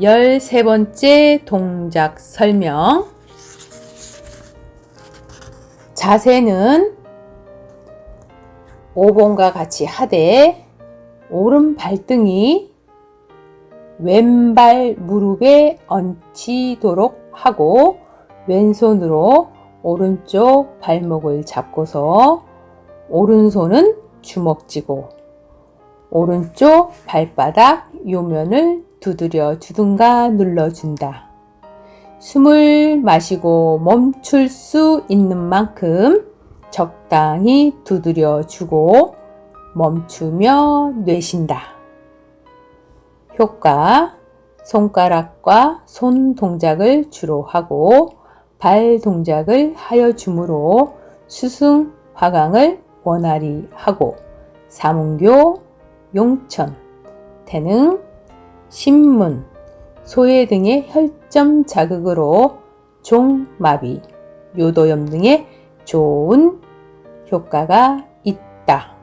13번째 동작 설명. 자세는 5번과 같이 하되 오른 발등이 왼발 무릎에 얹히도록 하고 왼손으로 오른쪽 발목을 잡고서 오른손은 주먹 쥐고 오른쪽 발바닥 요면을 두드려 주든가 눌러준다. 숨을 마시고 멈출 수 있는 만큼 적당히 두드려 주고 멈추며 내쉰다. 효과 손가락과 손 동작을 주로 하고 발 동작을 하여 주므로 수승 화강을 원활히 하고 사문교, 용천, 태능, 신문, 소해 등의 혈점 자극으로 종마비, 요도염 등의 좋은 효과가 있다.